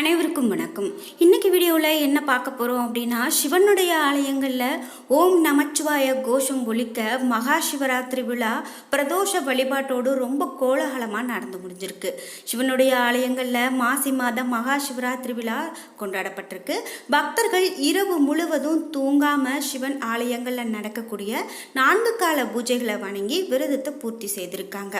அனைவருக்கும் வணக்கம். இன்னைக்கு வீடியோவில் என்ன பார்க்க போகிறோம் அப்படின்னா சிவனுடைய ஆலயங்களில் ஓம் நமச்சிவாய கோஷம் ஒலிக்க மகா சிவராத்திரி விழா பிரதோஷ வழிபாட்டோடு ரொம்ப கோலாகலமாக நடந்து முடிஞ்சிருக்கு. சிவனுடைய ஆலயங்களில் மாசி மாதம் மகா சிவராத்திரி விழா கொண்டாடப்பட்டிருக்கு. பக்தர்கள் இரவு முழுவதும் தூங்காமல் சிவன் ஆலயங்களில் நடக்கக்கூடிய நான்கு கால பூஜைகளை வணங்கி விரதத்தை பூர்த்தி செய்திருக்காங்க.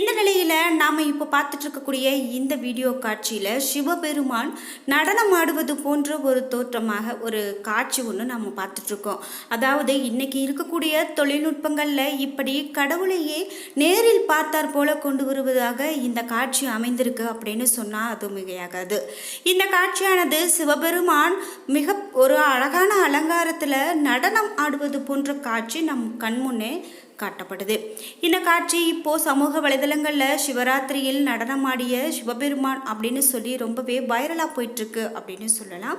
இந்த நிலையில் நாம் இப்போ பார்த்துட்ருக்கக்கூடிய இந்த வீடியோ காட்சியில் பெருமான் நடனம் ஆடுவது போன்ற ஒரு தோற்றமாக ஒரு காட்சி ஒன்று நம்ம பார்த்துட்ருக்கோம். அதாவது இன்னைக்கு இருக்கக்கூடிய தொழில்நுட்பங்களில் இப்படி கடவுளையே நேரில் பார்த்தார் போல கொண்டு வருவதாக இந்த காட்சி அமைந்திருக்கு அப்படின்னு சொன்னால் அது மிகையாகாது. இந்த காட்சியானது சிவபெருமான் மிக ஒரு அழகான அலங்காரத்தில் நடனம் ஆடுவது போன்ற காட்சி நம் கண்முன்னே காட்டப்படுது. இந்த காட்சி இப்போ சமூக வலைதளங்களில் சிவராத்திரியில் நடனமாடிய சிவபெருமான் அப்படின்னு சொல்லி ரொம்பவே வைரலாக போயிட்டுருக்கு அப்படின்னு சொல்லலாம்.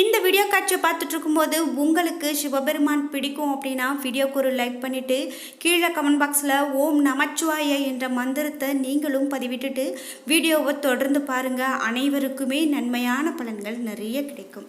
இந்த வீடியோ காட்சியை பார்த்துட்டு இருக்கும்போது உங்களுக்கு சிவபெருமான் பிடிக்கும் அப்படின்னா வீடியோக்கு ஒரு லைக் பண்ணிவிட்டு கீழே கமெண்ட் பாக்ஸில் ஓம் நமச்சிவாய என்ற மந்திரத்தை நீங்களும் பதிவிட்டுட்டு வீடியோவை தொடர்ந்து பாருங்கள் அனைவருக்குமே நன்மையான பலன்கள் நிறைய கிடைக்கும்.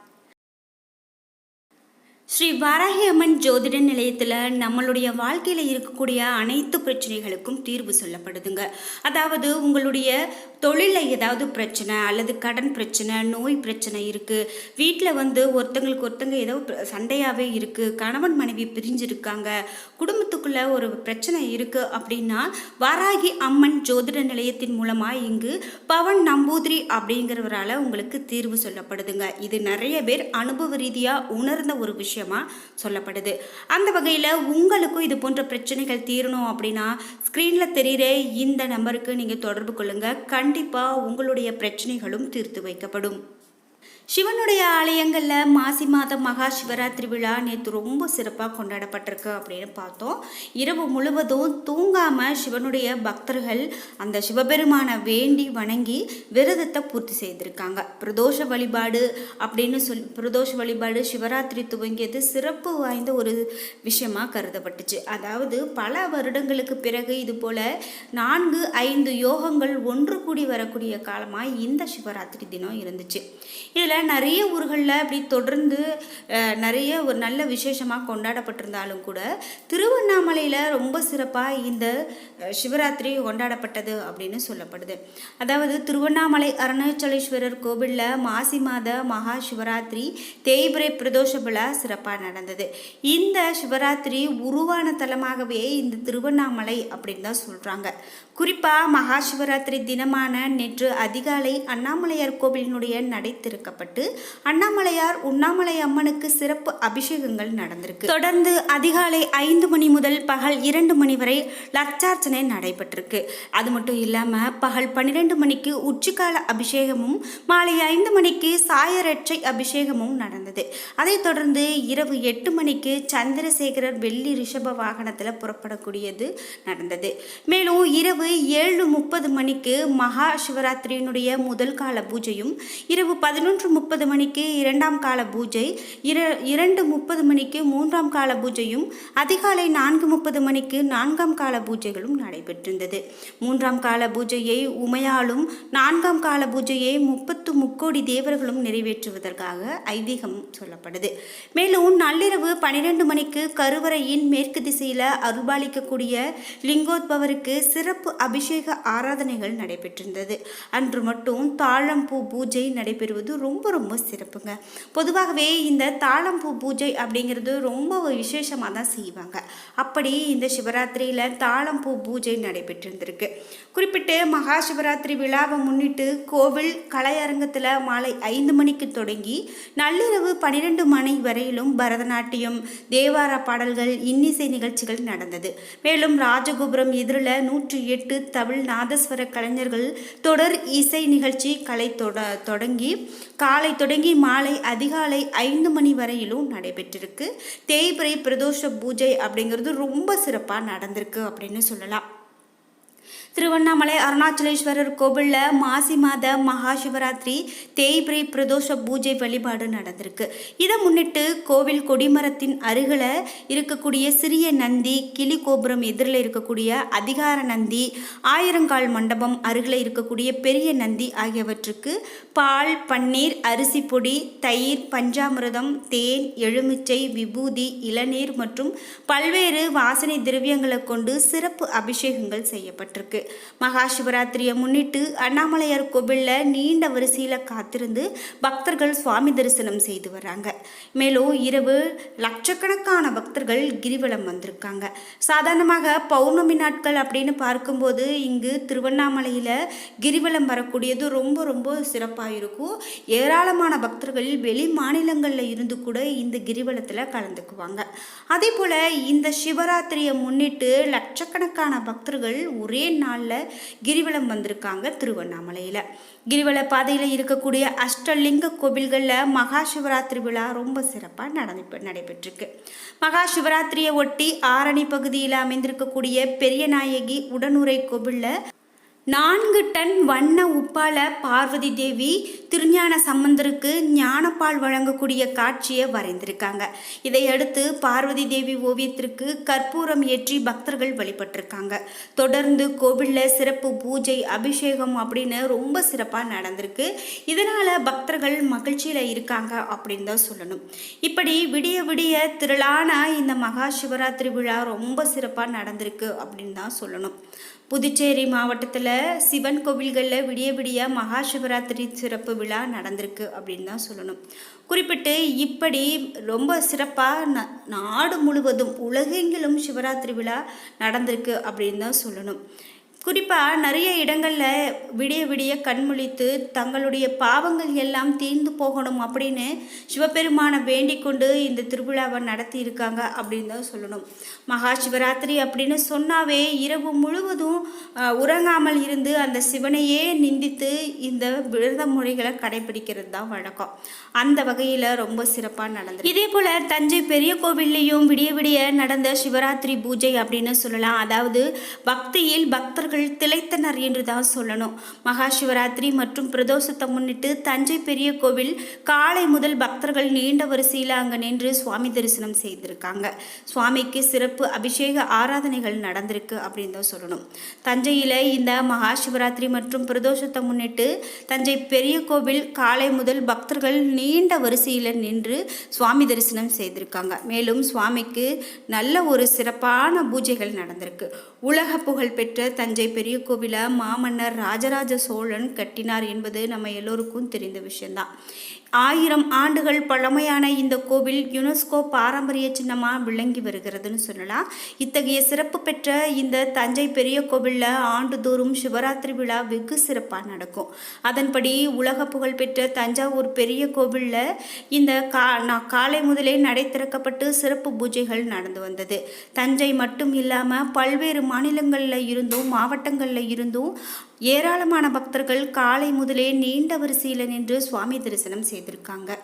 ஸ்ரீ வாராகி அம்மன் ஜோதிட நிலையத்தில் நம்மளுடைய வாழ்க்கையில் இருக்கக்கூடிய அனைத்து பிரச்சனைகளுக்கும் தீர்வு சொல்லப்படுதுங்க. அதாவது உங்களுடைய தொழிலில் ஏதாவது பிரச்சனை அல்லது கடன் பிரச்சனை நோய் பிரச்சனை இருக்குது வீட்டில் வந்து ஒருத்தங்களுக்கு ஒருத்தங்க ஏதோ சண்டையாகவே இருக்குது கணவன் மனைவி பிரிஞ்சிருக்காங்க. குடும்பத்துக்குள்ளே ஒரு பிரச்சனை இருக்குது அப்படின்னா வாராகி அம்மன் ஜோதிட நிலையத்தின் மூலமாக இங்கு பவன் நம்பூதிரி அப்படிங்கிறவரால் உங்களுக்கு தீர்வு சொல்லப்படுதுங்க. இது நிறைய பேர் அனுபவ ரீதியாக உணர்ந்த ஒரு விஷயம். சொல்லப்படுது. அந்த வகையில் உங்களுக்கும் இது போன்ற பிரச்சனைகள் தீரணும் அப்படின்னா ஸ்க்ரீனில் தெரிகிற இந்த நம்பருக்கு நீங்கள் தொடர்பு கொள்ளுங்கள் கண்டிப்பாக உங்களுடைய பிரச்சனைகளும் தீர்த்து வைக்கப்படும். சிவனுடைய ஆலயங்களில் மாசி மாதம் மகா சிவராத்திரி விழா நேற்று ரொம்ப சிறப்பாக கொண்டாடப்பட்டிருக்கு அப்படின்னு பார்த்தோம். இரவு முழுவதும் தூங்காமல் சிவனுடைய பக்தர்கள் அந்த சிவபெருமானை வேண்டி வணங்கி விரதத்தை பூர்த்தி செய்திருக்காங்க. பிரதோஷ வழிபாடு அப்படின்னு சொல் பிரதோஷ வழிபாடு சிவராத்திரி துவங்கியது சிறப்பு வாய்ந்த ஒரு விஷயமாக கருதப்பட்டுச்சு. அதாவது பல வருடங்களுக்கு பிறகு இது போல் நான்கு ஐந்து யோகங்கள் ஒன்று கூடி வரக்கூடிய காலமாக இந்த சிவராத்திரி தினம் இருந்துச்சு. இதில் நிறைய ஊர்களில் அப்படி தொடர்ந்து நிறைய ஒரு நல்ல விசேஷமாக கொண்டாடப்பட்டிருந்தாலும் கூட திருவண்ணாமலையில் ரொம்ப சிறப்பாக இந்த சிவராத்திரி கொண்டாடப்பட்டது அப்படின்னு சொல்லப்படுது. அதாவது திருவண்ணாமலை அருணாச்சலேஸ்வரர் கோவிலில் மாசி மாத மகா சிவராத்திரி தேய்பிரை பிரதோஷ விழா சிறப்பாக நடந்தது. இந்த சிவராத்திரி உருவான தலமாகவே இந்த திருவண்ணாமலை அப்படின்னு தான் சொல்கிறாங்க குறிப்பாக மகா சிவராத்திரி தினமான நேற்று அதிகாலை அண்ணாமலையார் கோவிலினுடைய நடை திறக்கப்பட்டு அண்ணாமலையார் உண்ணாமலை அம்மனுக்கு சிறப்பு அபிஷேகங்கள் நடந்திருக்கு. தொடர்ந்து அதிகாலை ஐந்து மணி முதல் பகல் இரண்டு மணி வரை லட்சார்ச்சனை நடைபெற்றிருக்கு. அது மட்டும் இல்லாமல் பகல் பன்னிரெண்டு மணிக்கு உச்சிக்கால அபிஷேகமும் மாலை ஐந்து மணிக்கு சாயரட்சை அபிஷேகமும் நடந்தது. அதைத் தொடர்ந்து இரவு எட்டு மணிக்கு சந்திரசேகரர் வெள்ளி ரிஷப வாகனத்தில் புறப்படக்கூடியது நடந்தது. மேலும் இரவு ஏழு முப்பது மணிக்கு மகா சிவராத்திரியினுடைய முதல் கால பூஜையும் இரவு பதினொன்று முப்பது மணிக்கு இரண்டாம் கால பூஜை இர இரண்டு முப்பது மணிக்கு மூன்றாம் கால பூஜையும் அதிகாலை நான்கு முப்பது மணிக்கு நான்காம் கால பூஜைகளும் நடைபெற்றிருந்தது. மூன்றாம் கால பூஜையை உமையாலும் நான்காம் கால பூஜையை முப்பத்து முக்கோடி தேவர்களும் நிறைவேற்றுவதற்காக ஐதீகம் சொல்லப்படுது. மேலும் நள்ளிரவு பனிரெண்டு மணிக்கு கருவறையின் மேற்கு திசையில் அருபாலிக்கக்கூடிய லிங்கோத்பவருக்கு சிறப்பு அபிஷேக ஆராதனைகள் நடைபெற்றிருந்தது. அன்று மட்டும் தாழம்பூ பூஜை நடைபெறுவது ரொம்ப ரொம்ப சிறப்புங்க. பொதுவாகவே இந்த தாழம்பூ பூஜை அப்படிங்கிறது ரொம்ப விசேஷமாக தான் செய்வாங்க. அப்படி இந்த சிவராத்திரியில் தாழம்பூ பூஜை நடைபெற்றிருந்திருக்கு. குறிப்பிட்டு மகா சிவராத்திரி விழாவை முன்னிட்டு கோவில் கலையரங்கத்தில் மாலை ஐந்து மணிக்கு தொடங்கி நள்ளிரவு பன்னிரெண்டு மணி வரையிலும் பரதநாட்டியம் தேவார பாடல்கள் இன்னிசை நிகழ்ச்சிகள் நடந்தது. மேலும் ராஜகோபுரம் எதிரில் நூற்றி எட்டு தமிழ் நாதஸ்வர கலைஞர்கள் தொடர் இசை நிகழ்ச்சி கலை தொட தொடங்கி காலை தொடங்கி மாலை அதிகாலை ஐந்து மணி வரையிலும் நடைபெற்றிருக்கு. தேய்பிரை பிரதோஷ பூஜை அப்படிங்கிறது ரொம்ப சிறப்பாக நடந்திருக்கு அப்படின்னு சொல்லலாம். திருவண்ணாமலை அருணாச்சலேஸ்வரர் கோவிலில் மாசி மாத மகா சிவராத்திரி தேய்பிரை பிரதோஷ பூஜை வழிபாடு நடந்திருக்கு. இதை முன்னிட்டு கோவில் கொடிமரத்தின் அருகில் இருக்கக்கூடிய சிறிய நந்தி கிளி கோபுரம் எதிரில் இருக்கக்கூடிய அதிகார நந்தி ஆயிரங்கால் மண்டபம் அருகில் இருக்கக்கூடிய பெரிய நந்தி ஆகியவற்றுக்கு பால் பன்னீர் அரிசி பொடி தயிர் பஞ்சாமிரதம் தேன் எலுமிச்சை விபூதி இளநீர் மற்றும் பல்வேறு வாசனை திரவியங்களை கொண்டு சிறப்பு அபிஷேகங்கள் செய்யப்பட்டிருக்கு. மகா சிவராத்திரியை முன்னிட்டு அண்ணாமலையார் கோவிலில் நீண்ட வரிசையில் காத்திருந்து பக்தர்கள் சுவாமி தரிசனம் செய்து வராங்க மேலும் இரவு லட்சக்கணக்கான பக்தர்கள் கிரிவலம் வந்திருக்காங்க. சாதாரணமாக பௌர்ணமி நாட்கள் அப்படின்னு பார்க்கும்போது இங்கு திருவண்ணாமலையில் கிரிவலம் வரக்கூடியது ரொம்ப ரொம்ப சிறப்பாக இருக்கும். ஏராளமான பக்தர்கள் வெளி மாநிலங்களில் இருந்து கூட இந்த கிரிவலத்தில் கலந்துக்குவாங்க. அதே போல் இந்த சிவராத்திரியை முன்னிட்டு லட்சக்கணக்கான பக்தர்கள் ஒரே நாள் நாளில் கிரிவலம் வந்திருக்காங்க திருவண்ணாமலையில். கிரிவல பாதையில் இருக்கக்கூடிய அஷ்டலிங்க கோவில்களில் மகா சிவராத்திரி விழா ரொம்ப சிறப்பாக நடந்து நடைபெற்றிருக்கு. மகா சிவராத்திரியை ஒட்டி ஆரணி பகுதியில் அமைந்திருக்கக்கூடிய பெரியநாயகி உடனுரை கோவிலில் நான்கு டன் வண்ண உப்பால பார்வதி தேவி திருஞான சம்பந்தருக்கு ஞானப்பால் வழங்கக்கூடிய காட்சியை வரைந்திருக்காங்க. இதையடுத்து பார்வதி தேவி ஓவியத்திற்கு கற்பூரம் ஏற்றி பக்தர்கள் வழிபட்டிருக்காங்க. தொடர்ந்து கோவிலில் சிறப்பு பூஜை அபிஷேகம் அப்படின்னு ரொம்ப சிறப்பாக நடந்திருக்கு. இதனால் பக்தர்கள் மகிழ்ச்சியில் இருக்காங்க அப்படின்னு தான் சொல்லணும். இப்படி விடிய விடிய திரளான இந்த மகா சிவராத்திரி விழா ரொம்ப சிறப்பாக நடந்திருக்கு அப்படின்னு தான் சொல்லணும். புதுச்சேரி மாவட்டத்தில் சிவன் கோவில்களில் விடிய விடிய மகா சிவராத்திரி சிறப்பு விழா நடந்திருக்கு அப்படின்னு தான் சொல்லணும். குறிப்பிட்டு இப்படி ரொம்ப சிறப்பாக ந நாடு முழுவதும் உலகெங்கிலும் சிவராத்திரி விழா நடந்திருக்கு அப்படின்னு தான் சொல்லணும். குறிப்பாக நிறைய இடங்களில் விடிய விடிய கண்முழித்து தங்களுடைய பாவங்கள் எல்லாம் தீர்ந்து போகணும் அப்படின்னு சிவபெருமானை வேண்டிக் கொண்டு இந்த திருவிழாவை நடத்தி இருக்காங்க அப்படின்னு தான் சொல்லணும். மகா சிவராத்திரி அப்படின்னு சொன்னாவே இரவு முழுவதும் உறங்காமல் இருந்து அந்த சிவனையே நிந்தித்து இந்த விரத முறைகளை கடைபிடிக்கிறது தான் வழக்கம். அந்த வகையில் ரொம்ப சிறப்பாக நடந்தது இதே போல் தஞ்சை பெரிய கோவில்லையும் விடிய விடிய நடந்த சிவராத்திரி பூஜை அப்படின்னு சொல்லலாம். அதாவது பக்தியில் பக்தர்கள் அவர்கள் திளைத்தனர் என்று தான் சொல்லணும். மகா சிவராத்திரி மற்றும் பிரதோஷத்தை முன்னிட்டு தஞ்சை பெரிய கோவில் காலை முதல் பக்தர்கள் நீண்ட வரிசையில் அங்கே நின்று சுவாமி தரிசனம் செய்திருக்காங்க. சுவாமிக்கு சிறப்பு அபிஷேக ஆராதனைகள் நடந்திருக்கு அப்படின்னு தான் சொல்லணும். தஞ்சையில் இந்த மகா சிவராத்திரி மற்றும் பிரதோஷத்தை முன்னிட்டு தஞ்சை பெரிய கோவில் காலை முதல் பக்தர்கள் நீண்ட வரிசையில் நின்று சுவாமி தரிசனம் செய்திருக்காங்க. மேலும் சுவாமிக்கு நல்ல ஒரு சிறப்பான பூஜைகள் நடந்திருக்கு. உலக புகழ் பெற்ற தஞ்சை தஞ்சை பெரிய கோவிலை மாமன்னர் ராஜராஜ சோழன் கட்டினார் என்பது நம்ம எல்லோருக்கும் தெரிந்த விஷயம்தான். ஆயிரம் ஆண்டுகள் பழமையான இந்த கோவில் யுனெஸ்கோ பாரம்பரிய சின்னமாக விளங்கி வருகிறதுன்னு சொல்லலாம். இத்தகைய சிறப்பு பெற்ற இந்த தஞ்சை பெரிய கோவிலில் ஆண்டுதோறும் சிவராத்திரி விழா வெகு சிறப்பாக நடக்கும். அதன்படி உலக புகழ் பெற்ற தஞ்சாவூர் பெரிய கோவிலில் இந்த கா காலை முதலே நடை திறக்கப்பட்டு சிறப்பு பூஜைகள் நடந்து வந்தது. தஞ்சை மட்டும் இல்லாமல் பல்வேறு மாநிலங்களில் இருந்தும் மாவட்டங்களில் இருந்தும் ஏராளமான பக்தர்கள் காலை முதலே நீண்ட வரிசையில் நின்று சுவாமி தரிசனம் செய்திருக்காங்க.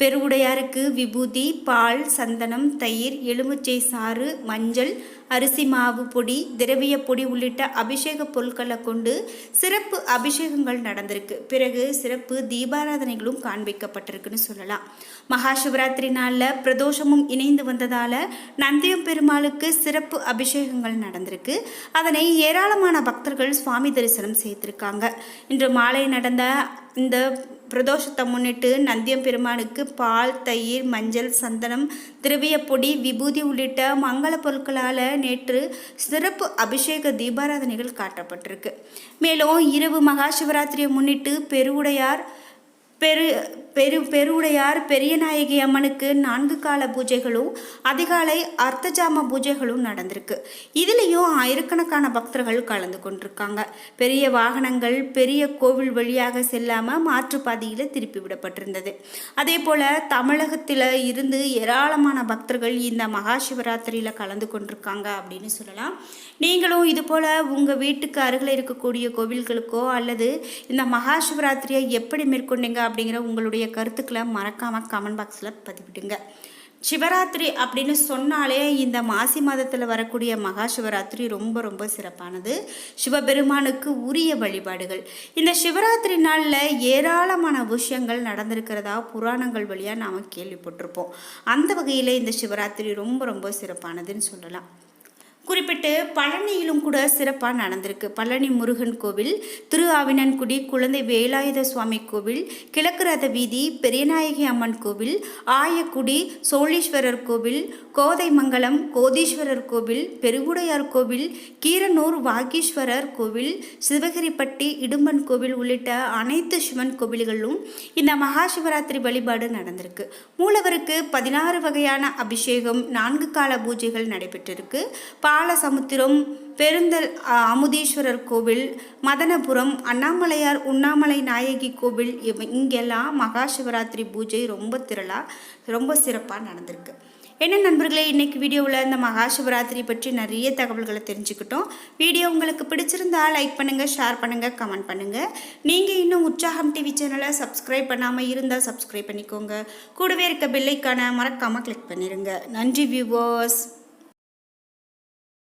பெருவுடையாருக்கு விபூதி பால் சந்தனம் தயிர் எலுமிச்சை சாறு மஞ்சள் அரிசி மாவு பொடி திரவிய பொடி உள்ளிட்ட அபிஷேக பொருட்களை கொண்டு சிறப்பு அபிஷேகங்கள் நடந்திருக்கு. பிறகு சிறப்பு தீபாராதனைகளும் காண்பிக்கப்பட்டிருக்குன்னு சொல்லலாம். மகா சிவராத்திரி நாளில் பிரதோஷமும் இணைந்து வந்ததால் நந்தியம் பெருமாளுக்கு சிறப்பு அபிஷேகங்கள் நடந்திருக்கு. அதனை ஏராளமான பக்தர்கள் சுவாமி தரிசனம் செய்திருக்காங்க. இன்று மாலை நடந்த இந்த பிரதோஷத்தை முன்னிட்டு நந்தியம் பெருமானுக்கு பால் தயிர் மஞ்சள் சந்தனம் திரவிய பொடி விபூதி உள்ளிட்ட மங்கள பொருட்களால் நேற்று சிறப்பு அபிஷேக தீபாராதனைகள் காட்டப்பட்டிருக்கு. மேலும் இரவு மகா சிவராத்திரியை முன்னிட்டு பெருவுடையார் பெரு பெரு பெருவுடையார் பெரியநாயகி அம்மனுக்கு நான்கு கால பூஜைகளும் அதிகாலை அர்த்தஜாம பூஜைகளும் நடந்திருக்கு. இதுலேயும் ஆயிரக்கணக்கான பக்தர்கள் கலந்து கொண்டிருக்காங்க. பெரிய வாகனங்கள் பெரிய கோவில் வழியாக செல்லாமல் மாற்றுப்பாதையில் திருப்பி விடப்பட்டிருந்தது. அதே போல் தமிழகத்தில் இருந்து ஏராளமான பக்தர்கள் இந்த மகா சிவராத்திரியில் கலந்து கொண்டிருக்காங்க அப்படின்னு சொல்லலாம். நீங்களும் இது போல் உங்கள் வீட்டுக்கு அருகில் இருக்கக்கூடிய கோவில்களுக்கோ அல்லது இந்த மகா சிவராத்திரியை எப்படி மேற்கொண்டீங்க அப்படிங்கிற உங்களுடைய கருத்துக்களை மறக்காமல் கமெண்ட் பாக்ஸில் பதிவிடுங்க. சிவராத்திரி அப்படின்னு சொன்னாலே இந்த மாசி மாதத்தில் வரக்கூடிய மகா சிவராத்திரி ரொம்ப ரொம்ப சிறப்பானது. சிவபெருமானுக்கு உரிய வழிபாடுகள். இந்த சிவராத்திரி நாளில் ஏராளமான விஷயங்கள் நடந்திருக்கிறதா புராணங்கள் வழியாக நாம் கேள்விப்பட்டிருப்போம். அந்த வகையில் இந்த சிவராத்திரி ரொம்ப ரொம்ப சிறப்பானதுன்னு சொல்லலாம். குறிப்பிட்டு பழனியிலும் கூட சிறப்பாக நடந்திருக்கு. பழனி முருகன் கோவில் திரு ஆவினன்குடி குழந்தை வேலாயுத சுவாமி கோவில் கிழக்கு ரத வீதி பெரியநாயகி அம்மன் கோவில் ஆயக்குடி சோழீஸ்வரர் கோவில் கோதைமங்கலம் கோதீஸ்வரர் கோவில் பெருகுடையார் கோவில் கீரனூர் வாகீஸ்வரர் கோவில் சிவகிரிப்பட்டி இடும்பன் கோவில் உள்ளிட்ட அனைத்து சிவன் கோவில்களிலும் இந்த மகா சிவராத்திரி வழிபாடு நடந்திருக்கு. மூலவருக்கு பதினாறு வகையான அபிஷேகம் நான்கு கால பூஜைகள் நடைபெற்றிருக்கு. பாலசமுத்திரம் பெருந்தல் அமுதீஸ்வரர் கோவில் மதனபுரம் அண்ணாமலையார் உண்ணாமலை நாயகி கோவில் இங்கெல்லாம் மகா சிவராத்திரி பூஜை ரொம்ப திரளாக ரொம்ப சிறப்பாக நடந்திருக்கு. என்ன நண்பர்களே இன்றைக்கி வீடியோவில் இந்த மகா சிவராத்திரி பற்றி நிறைய தகவல்களை தெரிஞ்சுக்கிட்டோம். வீடியோ உங்களுக்கு பிடிச்சிருந்தா லைக் பண்ணுங்கள் ஷேர் பண்ணுங்கள் கமெண்ட் பண்ணுங்கள் நீங்கள் இன்னும் உற்சாகம் டிவி சேனலை சப்ஸ்கிரைப் பண்ணாமல் இருந்தால் சப்ஸ்கிரைப் பண்ணிக்கோங்க. கூடவே இருக்க பில்லைக்கான மறக்காமல் கிளிக் பண்ணிடுங்க நன்றி வியூவர்ஸ்